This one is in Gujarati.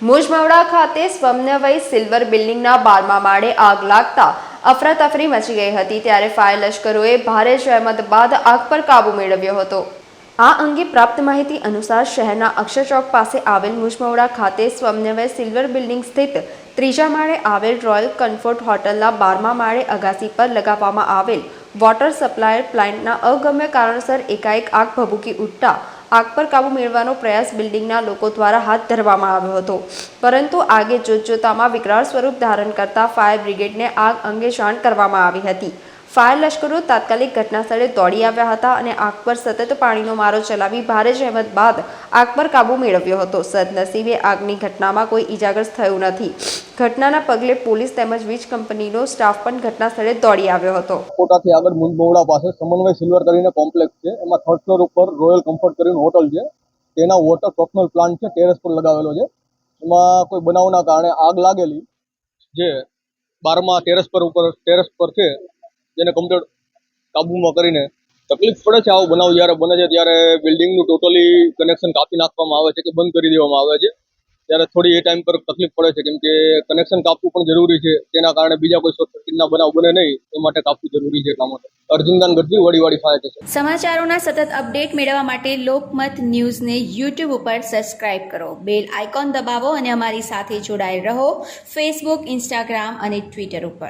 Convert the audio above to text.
મુજમવડા ખાતે સ્વમનવય સિલ્વર બિલ્ડિંગના બારમા માળે આગ લાગતા અફરાતફરી મચી ગઈ હતી ત્યારે ફાયર લશ્કરોએ ભારે જહેમત બાદ આગ પર કાબૂ મેળવ્યો હતો. આ અંગે પ્રાપ્ત માહિતી અનુસાર શહેરના અક્ષરચોક પાસે આવેલ મુજમવડા ખાતે સ્વમનવય સિલ્વર બિલ્ડિંગ સ્થિત ત્રીજા માળે આવેલ રોયલ કમ્ફર્ટ હોટલના બારમા માળે અગાસી પર લગાવવામાં આવેલ વોટર સપ્લાયર પ્લાન્ટના અગમ્ય કારણસર એકાએક આગ ભભૂકી ઉઠતા આગ પર કાબૂ મેળવવાનો પ્રયાસ બિલ્ડિંગના લોકો દ્વારા હાથ ધરવામાં આવ્યો હતો. પરંતુ આગે જોતજોતામાં વિકરાળ સ્વરૂપ ધારણ કરતા ફાયર બ્રિગેડને આગ અંગે જાણ કરવામાં આવી હતી. ફાયર લશ્કરો તાત્કાલિક ઘટનાસ્થળે દોડી આવ્યા હતા અને આગ પર સતત પાણીનો મારો ચલાવી ભારે જહેમત બાદ આગ પર કાબૂ મેળવ્યો હતો. સદનસીબે આગની ઘટનામાં કોઈ ઈજાગ્રસ્ત થયું નથી. ઘટનાના પગલે પોલીસ તેમજ વીજ કંપનીનો સ્ટાફ પણ ઘટનાસ્થળે દોડી આવ્યો હતો. કોટાથી આગળ મુંજબોવડા પાસે સમન્વય સિલ્વર કરીને કોમ્પ્લેક્સ છે. એમાં થર્ડ ફ્લોર ઉપર રોયલ કમ્ફર્ટ કરીને હોટલ છે. તેના વોટર ટોટનલ પ્લાન્ટ છે ટેરેસ પર લગાવેલો છે. એમાં કોઈ બનાવના કારણે આગ લાગેલી જે બારમાં ટેરેસ પર ઉપર ટેરેસ પર છે, જેને કમ્પ્લેટ કાબૂમાં કરીને તકલીફ પડે છે. આવો બનાવ જ્યારે બને છે, ત્યારે બિલ્ડિંગનું ટોટલી કનેક્શન કાપી નાખવામાં આવે છે કે બંધ કરી દેવામાં આવે છે. ત્યારે થોડી એ ટાઈમ પર તકલીફ પડે છે. કેમ કે કનેક્શન કાપવું પણ જરૂરી છે. તેના કારણે બીજા કોઈ શોર્ટ સર્કિટના બનાવ બને નહીં, એ માટે કાપવું જરૂરી છે એટલા માટે. અર્જુનદાન ગઢવી વળી ફાયર છે સમાચારોના સતત અપડેટ મેળવવા માટે લોકમત ન્યૂઝને યુટ્યુબ ઉપર સબસ્ક્રાઇબ કરો. બેલ આઇકોન દબાવો અને અમારી સાથે જોડાયેલ રહો. ફેસબુક ઇન્સ્ટાગ્રામ અને ટ્વિટર ઉપર.